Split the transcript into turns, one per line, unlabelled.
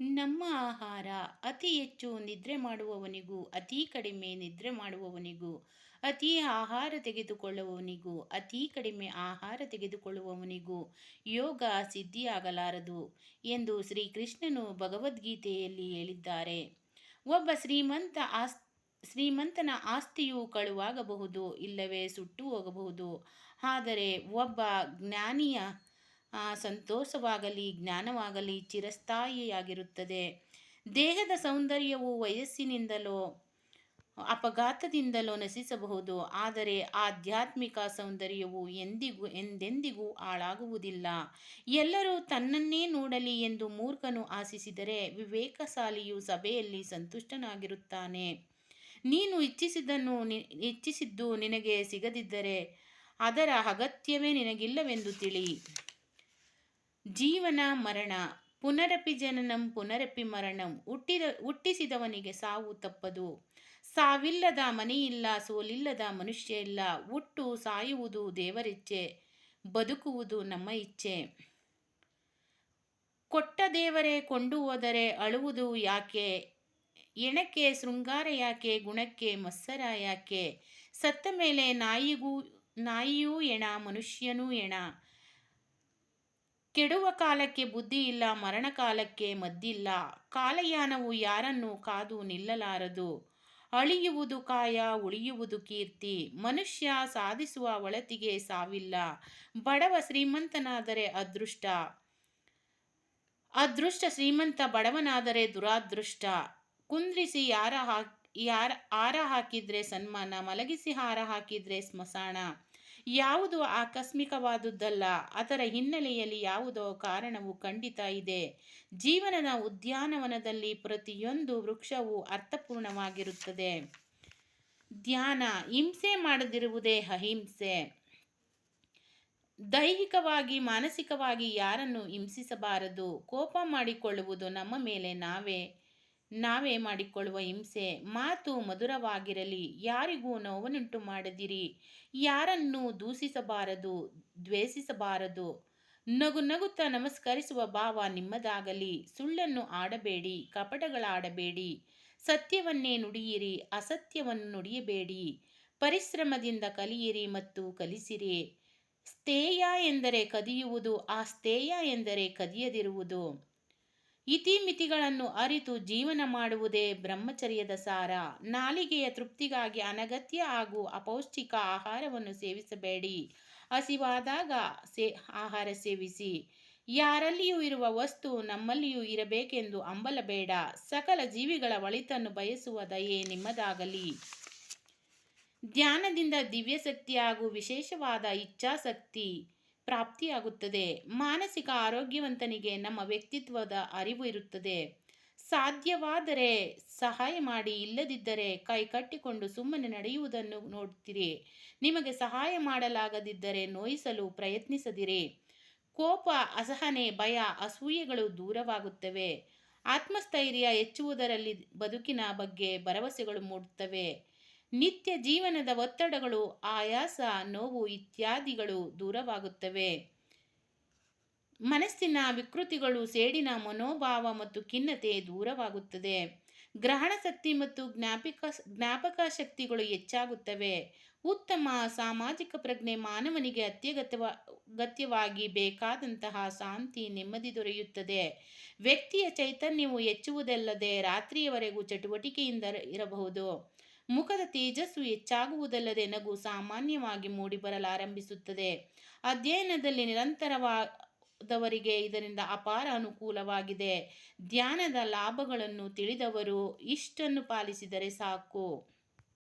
ನಮ್ಮ ಆಹಾರ ಅತಿ ಹೆಚ್ಚು ನಿದ್ರೆ ಮಾಡುವವನಿಗೂ, ಅತಿ ಕಡಿಮೆ ನಿದ್ರೆ ಮಾಡುವವನಿಗೂ, ಅತಿ ಆಹಾರ ತೆಗೆದುಕೊಳ್ಳುವವನಿಗೂ, ಅತಿ ಕಡಿಮೆ ಆಹಾರ ತೆಗೆದುಕೊಳ್ಳುವವನಿಗೂ ಯೋಗ ಸಿದ್ಧಿಯಾಗಲಾರದು ಎಂದು ಶ್ರೀಕೃಷ್ಣನು ಭಗವದ್ಗೀತೆಯಲ್ಲಿ ಹೇಳಿದ್ದಾರೆ. ಒಬ್ಬ ಶ್ರೀಮಂತ ಆಸ್, ಶ್ರೀಮಂತನ ಆಸ್ತಿಯು ಕಳುವಾಗಬಹುದು, ಇಲ್ಲವೇ ಸುಟ್ಟು ಹೋಗಬಹುದು. ಆದರೆ ಒಬ್ಬ ಜ್ಞಾನಿಯ ಸಂತೋಷವಾಗಲಿ, ಜ್ಞಾನವಾಗಲಿ ಚಿರಸ್ಥಾಯಿಯಾಗಿರುತ್ತದೆ. ದೇಹದ ಸೌಂದರ್ಯವು ವಯಸ್ಸಿನಿಂದಲೋ, ಅಪಘಾತದಿಂದಲೋ ನಶಿಸಬಹುದು. ಆದರೆ ಆಧ್ಯಾತ್ಮಿಕ ಸೌಂದರ್ಯವು ಎಂದಿಗೂ, ಎಂದೆಂದಿಗೂ ಹಾಳಾಗುವುದಿಲ್ಲ. ಎಲ್ಲರೂ ತನ್ನನ್ನೇ ನೋಡಲಿ ಎಂದು ಮೂರ್ಖನು ಆಶಿಸಿದರೆ ವಿವೇಕಶಾಲಿಯು ಸಭೆಯಲ್ಲಿ ಸಂತುಷ್ಟನಾಗಿರುತ್ತಾನೆ. ನೀನು ಇಚ್ಛಿಸಿದ್ದನ್ನು ಇಚ್ಛಿಸಿದ್ದು ನಿನಗೆ ಸಿಗದಿದ್ದರೆ ಅದರ ಅಗತ್ಯವೇ ನಿನಗಿಲ್ಲವೆಂದು ತಿಳಿ. ಜೀವನ ಮರಣ, ಪುನರಪಿ ಜನನಂ, ಪುನರಪಿ ಮರಣಂ, ಹುಟ್ಟಿದ, ಹುಟ್ಟಿಸಿದವನಿಗೆ ಸಾವು ತಪ್ಪದು. ಸಾವಿಲ್ಲದ ಮನೆಯಿಲ್ಲ, ಸೋಲಿಲ್ಲದ ಮನುಷ್ಯ ಇಲ್ಲ, ಹುಟ್ಟು ಸಾಯುವುದು ದೇವರಿಚ್ಛೆ ಬದುಕುವುದು ನಮ್ಮ ಇಚ್ಛೆ ಕೊಟ್ಟ ದೇವರೇ ಕೊಂಡು ಹೋದರೆ ಅಳುವುದು ಯಾಕೆ? ಎಣಕ್ಕೆ ಶೃಂಗಾರ ಯಾಕೆ? ಗುಣಕ್ಕೆ, ಮತ್ಸರ ಯಾಕೆ? ಸತ್ತ ಮೇಲೆ ನಾಯಿಗೂ, ನಾಯಿಯೂ ಎಣ, ಮನುಷ್ಯನೂ ಎಣ. ಕೆಡುವ ಕಾಲಕ್ಕೆ ಬುದ್ಧಿ ಇಲ್ಲ, ಮರಣ ಕಾಲಕ್ಕೆ ಮದ್ದಿಲ್ಲ. ಕಾಲಯಾನವು ಯಾರನ್ನು ಕಾದು ನಿಲ್ಲಲಾರದು? ಅಳಿಯುವುದು ಕಾಯ, ಉಳಿಯುವುದು ಕೀರ್ತಿ. ಮನುಷ್ಯ ಸಾಧಿಸುವ ಒಳತಿಗೆ ಸಾವಿಲ್ಲ. ಬಡವ ಶ್ರೀಮಂತನಾದರೆ ಅದೃಷ್ಟ. ಅದೃಷ್ಟ ಶ್ರೀಮಂತ ಬಡವನಾದರೆ ದುರಾದೃಷ್ಟ. ಕುಂದ್ರಿಸಿ ಯಾರ ಹಾಕ್, ಯಾರ, ಹಾರ ಹಾಕಿದ್ರೆ ಸನ್ಮಾನ, ಮಲಗಿಸಿ ಹಾರ ಹಾಕಿದ್ರೆ ಸ್ಮಶಾನ. ಯಾವುದು ಆಕಸ್ಮಿಕವಾದುದ್ದಲ್ಲ ಅದರ ಹಿನ್ನೆಲೆಯಲ್ಲಿ ಯಾವುದೋ ಕಾರಣವು ಖಂಡಿತ ಇದೆ. ಜೀವನದ ಉದ್ಯಾನವನದಲ್ಲಿ ಪ್ರತಿಯೊಂದು ವೃಕ್ಷವು ಅರ್ಥಪೂರ್ಣವಾಗಿರುತ್ತದೆ. ಧ್ಯಾನ, ಹಿಂಸೆ ಮಾಡದಿರುವುದೇ ಅಹಿಂಸೆ. ದೈಹಿಕವಾಗಿ, ಮಾನಸಿಕವಾಗಿ ಯಾರನ್ನು ಹಿಂಸಿಸಬಾರದು? ಕೋಪ ಮಾಡಿಕೊಳ್ಳುವುದು ನಮ್ಮ ಮೇಲೆ ನಾವೇ? ನಾವೇ ಮಾಡಿಕೊಳ್ಳುವ ಹಿಂಸೆ, ಮಾತು ಮಧುರವಾಗಿರಲಿ, ಯಾರಿಗೂ ನೋವನ್ನುಂಟು ಮಾಡದಿರಿ. ಯಾರನ್ನು ದೂಷಿಸಬಾರದು, ದ್ವೇಷಿಸಬಾರದು. ನಗು ನಗುತ್ತಾ ನಮಸ್ಕರಿಸುವ ಭಾವ ನಿಮ್ಮದಾಗಲಿ. ಸುಳ್ಳನ್ನು ಆಡಬೇಡಿ, ಕಪಟಗಳಾಡಬೇಡಿ. ಸತ್ಯವನ್ನೇ ನುಡಿಯಿರಿ, ಅಸತ್ಯವನ್ನು ನುಡಿಯಬೇಡಿ. ಪರಿಶ್ರಮದಿಂದ ಕಲಿಯಿರಿ ಮತ್ತು ಕಲಿಸಿರಿ. ಸ್ಥೇಯ ಎಂದರೆ ಕದಿಯುವುದು, ಆ ಸ್ಥೇಯ ಎಂದರೆ ಕದಿಯದಿರುವುದು. ಇತಿಮಿತಿಗಳನ್ನು ಅರಿತು ಜೀವನ ಮಾಡುವುದೇ ಬ್ರಹ್ಮಚರ್ಯದ ಸಾರ. ನಾಲಿಗೆಯ ತೃಪ್ತಿಗಾಗಿ ಅನಗತ್ಯ ಹಾಗೂ ಅಪೌಷ್ಟಿಕ ಆಹಾರವನ್ನು ಸೇವಿಸಬೇಡಿ. ಹಸಿವಾದಾಗ ಸೇ, ಆಹಾರ ಸೇವಿಸಿ. ಯಾರಲ್ಲಿಯೂ ಇರುವ ವಸ್ತು ನಮ್ಮಲ್ಲಿಯೂ ಇರಬೇಕೆಂದು ಅಂಬಲಬೇಡ. ಸಕಲ ಜೀವಿಗಳ ಒಳಿತನ್ನು ಬಯಸುವ ದಯೆ ನಿಮ್ಮದಾಗಲಿ. ಧ್ಯಾನದಿಂದ ದಿವ್ಯಶಕ್ತಿ ಹಾಗೂ ವಿಶೇಷವಾದ ಇಚ್ಛಾಶಕ್ತಿ ಪ್ರಾಪ್ತಿಯಾಗುತ್ತದೆ. ಮಾನಸಿಕ ಆರೋಗ್ಯವಂತನಿಗೆ ನಮ್ಮ ವ್ಯಕ್ತಿತ್ವದ ಅರಿವು ಇರುತ್ತದೆ. ಸಾಧ್ಯವಾದರೆ ಸಹಾಯ ಮಾಡಿ, ಇಲ್ಲದಿದ್ದರೆ ಕೈ ಕಟ್ಟಿಕೊಂಡು ಸುಮ್ಮನೆ ನಡೆಯುವುದನ್ನು ನೋಡುತ್ತೀರಿ ನಿಮಗೆ ಸಹಾಯ ಮಾಡಲಾಗದಿದ್ದರೆ ನೋಯಿಸಲು ಪ್ರಯತ್ನಿಸದಿರಿ. ಕೋಪ, ಅಸಹನೆ, ಭಯ, ಅಸೂಯೆಗಳು ದೂರವಾಗುತ್ತವೆ. ಆತ್ಮಸ್ಥೈರ್ಯ ಹೆಚ್ಚುವುದರಲ್ಲಿ ಬದುಕಿನ ಬಗ್ಗೆ ಭರವಸೆಗಳು ಮೂಡುತ್ತವೆ. ನಿತ್ಯ ಜೀವನದ ಒತ್ತಡಗಳು, ಆಯಾಸ, ನೋವು ಇತ್ಯಾದಿಗಳು ದೂರವಾಗುತ್ತವೆ. ಮನಸ್ಸಿನ ವಿಕೃತಿಗಳು, ಸೇಡಿನ ಮನೋಭಾವ ಮತ್ತು ಖಿನ್ನತೆ ದೂರವಾಗುತ್ತದೆ. ಗ್ರಹಣ ಶಕ್ತಿ ಮತ್ತು ಜ್ಞಾಪಿಕ, ಜ್ಞಾಪಕ ಶಕ್ತಿಗಳು ಹೆಚ್ಚಾಗುತ್ತವೆ. ಉತ್ತಮ ಸಾಮಾಜಿಕ ಪ್ರಜ್ಞೆ ಮಾನವನಿಗೆ ಅತ್ಯಗತ್ಯವ, ಅಗತ್ಯವಾಗಿ ಬೇಕಾದಂತಹ ಶಾಂತಿ, ನೆಮ್ಮದಿ ದೊರೆಯುತ್ತದೆ. ವ್ಯಕ್ತಿಯ ಚೈತನ್ಯವು ಹೆಚ್ಚುವುದಲ್ಲದೆ ರಾತ್ರಿಯವರೆಗೂ ಚಟುವಟಿಕೆಯಿಂದ ಇರಬಹುದು. ಮುಖದ ತೇಜಸ್ಸು ಹೆಚ್ಚಾಗುವುದಲ್ಲದೆ ನಗು ಸಾಮಾನ್ಯವಾಗಿ ಮೂಡಿಬರಲಾರಂಭಿಸುತ್ತದೆ. ಅಧ್ಯಯನದಲ್ಲಿ ನಿರಂತರವಾದವರಿಗೆ ಇದರಿಂದ ಅಪಾರ ಅನುಕೂಲವಾಗಿದೆ. ಧ್ಯಾನದ ಲಾಭಗಳನ್ನು ತಿಳಿದವರು ಇಷ್ಟನ್ನು ಪಾಲಿಸಿದರೆ ಸಾಕು.